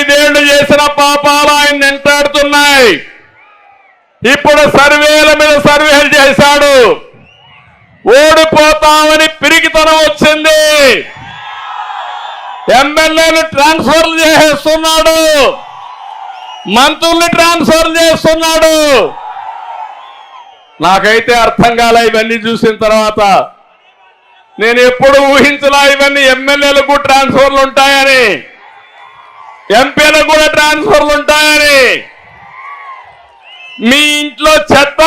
ఐదేళ్ళు చేసిన పాపాలు ఆయన వెంటాడుతున్నాయి ఇప్పుడు సర్వేల మీద సర్వేలు చేశాడు. ఓడిపోతామని పిరికితనం వచ్చింది. ఎమ్మెల్యేలు ట్రాన్స్ఫర్లు చేసేస్తున్నాడు మంత్రుల్ని ట్రాన్స్ఫర్ చేస్తున్నాడు. నాకైతే అర్థం కాలే ఇవన్నీ చూసిన తర్వాత. నేను ఎప్పుడు ఊహించలా ఇవన్నీ ఎమ్మెల్యేలకు ట్రాన్స్ఫర్లు ఉంటాయని. ఎంపీలకు కూడా ట్రాన్స్ఫర్లు ఉంటాయని. మీ ఇంట్లో చెత్త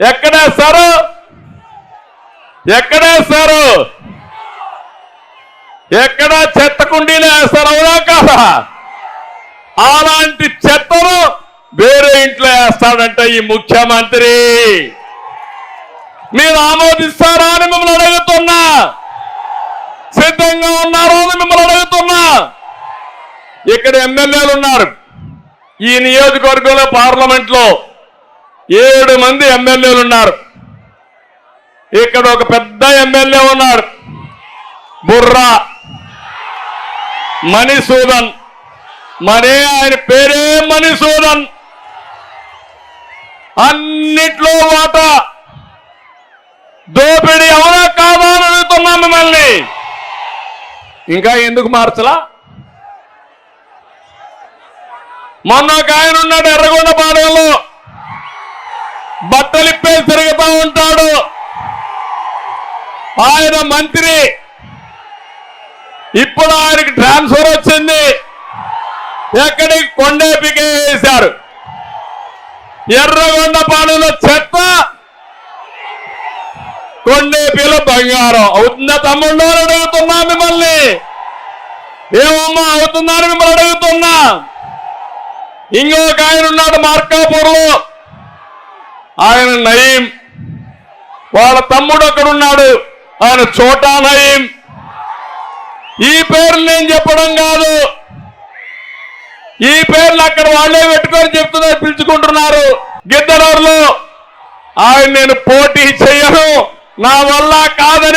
ఎక్కడేస్తారు ఎక్కడేస్తారు ఎక్కడ చెత్త కుండీలు వేస్తారు? అవునా కదా? అలాంటి చెత్తను వేరే ఇంట్లో వేస్తాడంట ఈ ముఖ్యమంత్రి. మీరు ఆమోదిస్తారా అని మిమ్మల్ని అడుగుతున్నా. సిద్ధంగా ఉన్నారా అని మిమ్మల్ని ఇక్కడ ఎమ్మెల్యేలు ఉన్నారు. ఈ నియోజకవర్గంలో పార్లమెంట్లో ఏడు మంది ఎమ్మెల్యేలు ఉన్నారు. ఇక్కడ ఒక పెద్ద ఎమ్మెల్యే ఉన్నారు. బుర్రా మణిసూదన్. మరే ఆయన పేరే మణిసూదన్. అన్నిట్లో వాటా. దోపిడీ ఎవరో కాదా అడుగుతున్నా మిమ్మల్ని. ఇంకా ఎందుకు మార్చలా? మొన్న ఒక ఆయన ఉన్నాడు ఎర్రగొండపాలెంలో బట్టలిప్పే తిరుగుతూ ఉంటాడు. ఆయన మంత్రి. ఇప్పుడు ఆయనకి ట్రాన్స్ఫర్ వచ్చింది. ఎక్కడికి? కొండేపికే వేశారు. ఎర్రగొండపాలెంలో చెత్త. కొండేపిలో బంగారం. అవుతుందా తమ్ముళ్ళు అడుగుతున్నా మిమ్మల్ని. ఏమమ్మా అవుతుందా అని మిమ్మల్ని అడుగుతున్నా. ఇంకొక ఆయన ఉన్నాడు మార్కాపూర్లో. ఆయన నయీం. వాళ్ళ తమ్ముడు ఒకడున్నాడు ఆయన చోటా నయీం. ఈ పేర్లు నేను చెప్పడం కాదు. ఈ పేర్లు అక్కడ వాళ్ళే పెట్టుకొని చెప్తున్నారు పిలుచుకుంటున్నారు. గిద్దలూరులో ఆయన నేను పోటీ చేయను. నా వల్ల కాదని